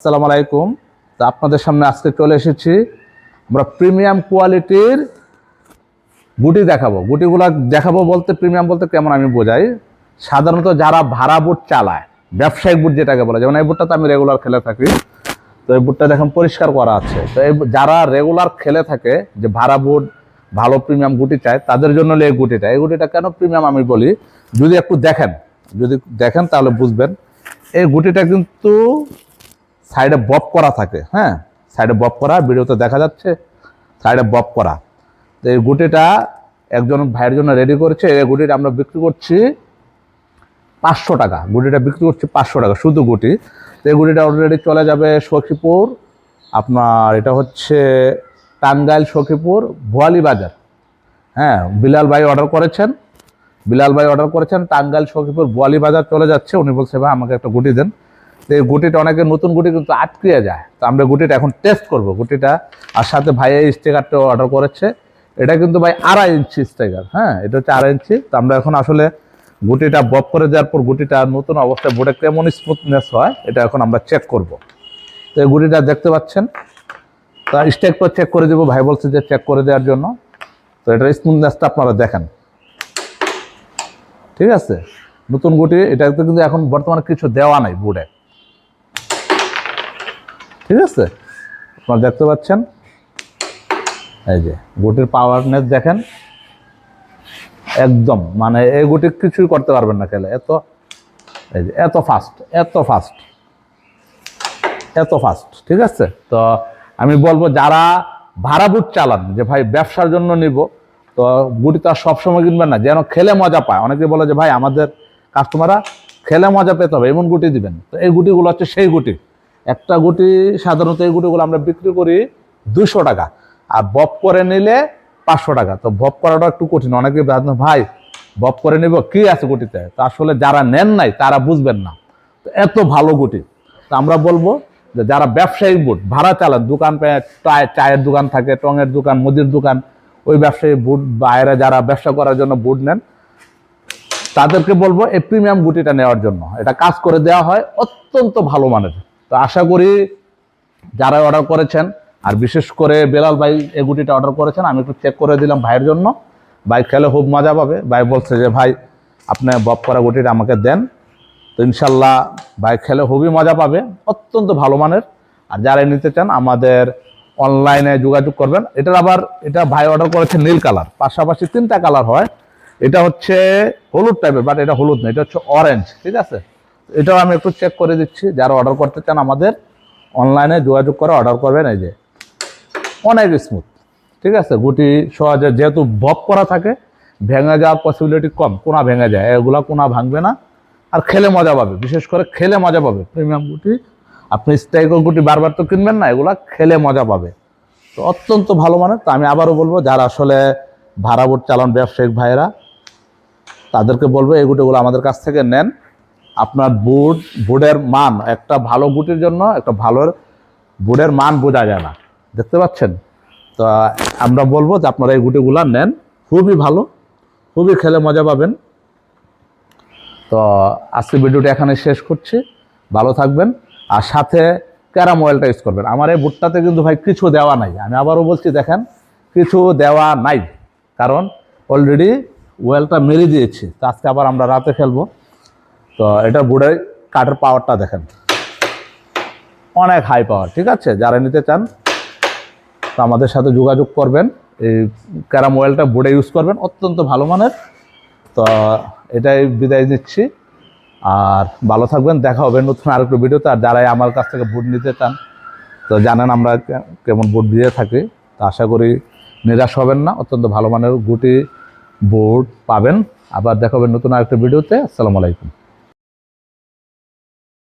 আসসালামু আলাইকুম। তো আপনাদের সামনে আজকে চলে এসেছি। আমরা প্রিমিয়াম কোয়ালিটির গুটি দেখাবো। গুটিগুলো দেখাবো বলতে, প্রিমিয়াম বলতে কেমন আমি বোঝাই। সাধারণত যারা ভাড়া বুট চালায়, ব্যবসায়িক বুট যেটাকে বলে যেমন এই বুটটা তো আমি রেগুলার খেলে থাকি। তো এই বুটটা দেখেন পরিষ্কার করা আছে। তো এই যারা রেগুলার খেলে থাকে, যে ভাড়া বুট, ভালো প্রিমিয়াম গুটি চায়, তাদের জন্য এই গুটিটা। এই গুটিটা কেন প্রিমিয়াম আমি বলি? যদি একটু দেখেন, যদি দেখেন তাহলে বুঝবেন। এই গুটিটা কিন্তু সাইডে বপ করা থাকে হ্যাঁ? সাইডে বপ করা, ভিডিওতে দেখা যাচ্ছে, সাইডে বপ করা। তো এই গুটিটা একজন ভাইয়ের জন্য রেডি করেছে, এই গুটিটা আমরা বিক্রি করছি পাঁচশো টাকা। গুটিটা বিক্রি করছি পাঁচশো টাকা, শুধু গুটি। তো এই গুটিটা অলরেডি চলে যাবে সখীপুর, আপনার এটা হচ্ছে টাঙ্গাইল সখীপুর, ভোয়ালি বাজার। হ্যাঁ বিলাল ভাই অর্ডার করেছেন, বিলাল ভাই অর্ডার করেছেন, টাঙ্গাইল সখীপুর বোয়ালি বাজার চলে যাচ্ছে। উনি বলছে, ভাই, আমাকে একটা গুটি দেন। এই গুটিটা অনেকে নতুন গুটি কিন্তু আটকিয়ে যায়। তো আমরা গুটিটা এখন টেস্ট করব। গুটিটা, আর সাথে ভাই এই স্টিকারটা অর্ডার করেছে। এটা কিন্তু ভাই আড়াই ইঞ্চি স্টিকার হ্যাঁ? এটা হচ্ছে আড়াই ইঞ্চি। তো আমরা এখন আসলে গুটিটা বপ করে দেওয়ার পর গুটিটা নতুন অবস্থায় বোর্ডে কেমন স্মুথনেস হয়, এটা এখন আমরা চেক করব। তো এই গুটিটা দেখতে পাচ্ছেন। তা স্টেকটা চেক করে দেবো। ভাই বলছে যে চেক করে দেওয়ার জন্য। তো এটার স্মুথনেসটা আপনারা দেখেন। ঠিক আছে? নতুন গুটি এটাতে কিন্তু এখন বর্তমানে কিছু দেওয়া নাই বোর্ডে। ঠিক আছে? আপনারা দেখতে পাচ্ছেন? এই যে, গুটির পাওয়ারনেস দেখেন। একদম মানে এই গুটি কিছুই করতে পারবেন না খেলে। এত, এই যে, এত ফাস্ট এত ফাস্ট এত ফাস্ট ঠিক আছে? তো আমি বলব, যারা ভাড়া বুট চালান, যে ভাই ব্যবসার জন্য নিব, তো গুটি তো আর সবসময় কিনবেন না, যেন খেলে মজা পায়। অনেকে বলে যে, ভাই, আমাদের কাস্টমাররা খেলে মজা পেতে হবে, এমন গুটি দিবেন তো এই গুটিগুলো হচ্ছে সেই গুটি। একটা গুটি, সাধারণত এই গুটিগুলো আমরা বিক্রি করি দুশো টাকা। আর বপ করে নিলে পাঁচশো টাকা। তো বপ করাটা একটু কঠিন। অনেকে ভাই, বপ করে নিব, কি আছে গুটিতে? তো আসলে যারা নেন নাই, তারা বুঝবেন না। তো এত ভালো গুটি। তো আমরা বলব যে যারা ব্যবসায়িক বুট, ভাড়া চালান দোকান চায়ের দোকান থাকে, টঙের দোকান, মুদির দোকান, ওই ব্যবসায়ী বুট বাইরে যারা ব্যবসা করার জন্য বুট নেন, তাদেরকে বলব এই প্রিমিয়াম গুটিটা নেওয়ার জন্য। এটা কাজ করে দেওয়া হয় অত্যন্ত ভালো মানের। তো আশা করি যারা অর্ডার করেছেন, আর বিশেষ করে বেলাল ভাই এই গুটিটা অর্ডার করেছেন, আমি একটু চেক করে দিলাম ভাইয়ের জন্য। ভাই খেলে খুব মজা পাবে। ভাই বলছে যে, ভাই, আপনি বপ করা গুটিটা আমাকে দেন। তো ইনশাল্লাহ ভাই খেলে খুবই মজা পাবে, অত্যন্ত ভালো মানের। আর যারা নিতে চান, আমাদের অনলাইনে যোগাযোগ করবেন। এটার আবার, এটা ভাই অর্ডার করেছে নীল কালার পাশাপাশি তিনটা কালার হয়। এটা হচ্ছে হলুদ টাইপের বাট এটা হলুদ না, এটা হচ্ছে অরেঞ্জ ঠিক আছে? এটাও আমি একটু চেক করে দিচ্ছি, যারা অর্ডার করতে চান আমাদের অনলাইনে যোগাযোগ করে অর্ডার করবেন, এই যে অনেক স্মুথ ঠিক আছে? গুটি সহজে যেহেতু বপ করা থাকে, ভেঙে যাওয়ার পসিবিলিটি কম, কোনা ভেঙে যায়, এগুলা কোনা ভাঙবে না। আর খেলে মজা পাবে, বিশেষ করে খেলে মজা পাবে। প্রিমিয়াম গুটি, আপনি স্টাইকো গুটি বারবার তো কিনবেন না, এগুলা খেলে মজা পাবে। তো অত্যন্ত ভালো মানের, তো আমি আবারও বলব, যারা আসলে ভাড়া বোট চালান ব্যবসায়িক ভাইয়েরা, তাদেরকে বলব, এই গুটিগুলো আমাদের কাছ থেকে নেন। আপনার বুট বুটের মান, একটা ভালো গুটির জন্য, একটা ভালো বুটের মান বোঝা যায় না। দেখতে পাচ্ছেন? তো আমরা বলব যে আপনারা এই গুটিগুলো নেন। খুবই ভালো, খুবই খেলে মজা পাবেন। তো আজকে ভিডিওটা এখানে শেষ করছি। ভালো থাকবেন। আর সাথে ক্যারাম অয়েলটা ইউজ করবেন। আমার এই বুটটাতে কিন্তু ভাই কিছু দেওয়া নাই। আমি আবারও বলছি, দেখেন, কিছু দেওয়া নাই। কারণ অলরেডি ওয়েলটা মেরে দিয়েছি। তো আজকে আবার আমরা রাতে খেলব। তো এটা বুটের কাঠের পাওয়ারটা দেখেন। অনেক হাই পাওয়ার ঠিক আছে? যারা নিতে চান, তো আমাদের সাথে যোগাযোগ করবেন। এই ক্যারাম অয়েলটা বোর্ডে ইউজ করবেন, অত্যন্ত ভালো মানের। তো এটাই বিদায় নিচ্ছি। আর ভালো থাকবেন, দেখা হবে নতুন আরেকটু ভিডিওতে আর যারাই আমার কাছ থেকে বুট নিতে চান, তো জানেন আমরা কেমন বুট দিয়ে থাকি। তো আশা করি নিরাশ হবেন না, অত্যন্ত ভালো মানের গুটি বুট পাবেন। আবার দেখা হবে নতুন আরেকটা ভিডিওতে আসসালামু আলাইকুম।